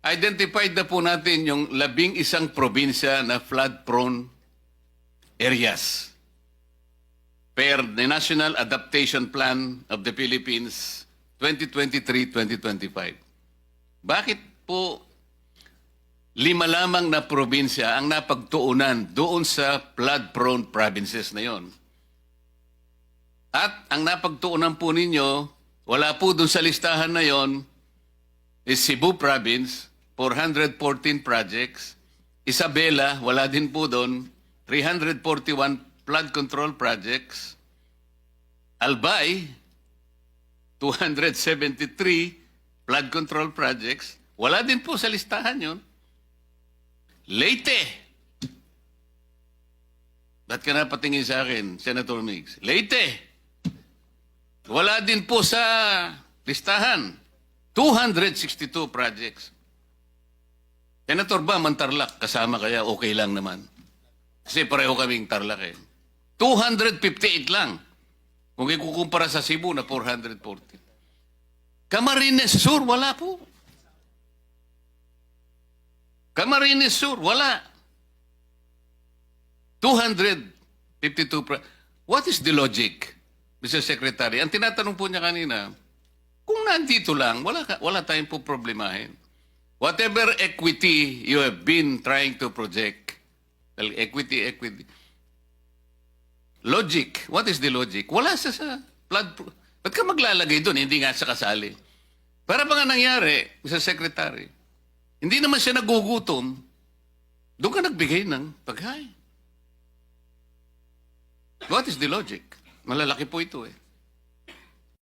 identified na po natin yung labing isang probinsya na flood-prone areas per the National Adaptation Plan of the Philippines 2023-2025. Bakit po lima lamang na probinsya ang napagtuunan doon sa flood-prone provinces na yon? At ang napagtuunan po ninyo, wala po doon sa listahan na yon, is Cebu Province, 414 projects. Isabela, wala din po doon, 341 flood control projects. Albay, 273 flood control projects. Wala din po sa listahan yon. Leyte. Ba't ka napatingin sa akin, Senator Mix? Leyte. Wala din po sa listahan. 262 projects. Senator ba, Mantarlak, kasama kaya okay lang naman? Kasi pareho kaming Tarlac eh. 258 lang. Kung ikukumpara sa Cebu na 440. Camarines Sur, wala po. Camarines Sur, wala. 252. Pro- What is the logic, Mr. Secretary? Ang tinatanong po niya kanina, kung nandito lang, wala, wala tayong po problemahin. Whatever equity you have been trying to project, well, equity, equity, logic, what is the logic? Wala sa, sa flood, ba't ka maglalagay doon, hindi nga sa kasali? Para ba nga nangyari, Mr. Secretary, hindi naman siya nagugutom, doon ka nagbigay ng pagkain. What is the logic? Malalaki po ito eh.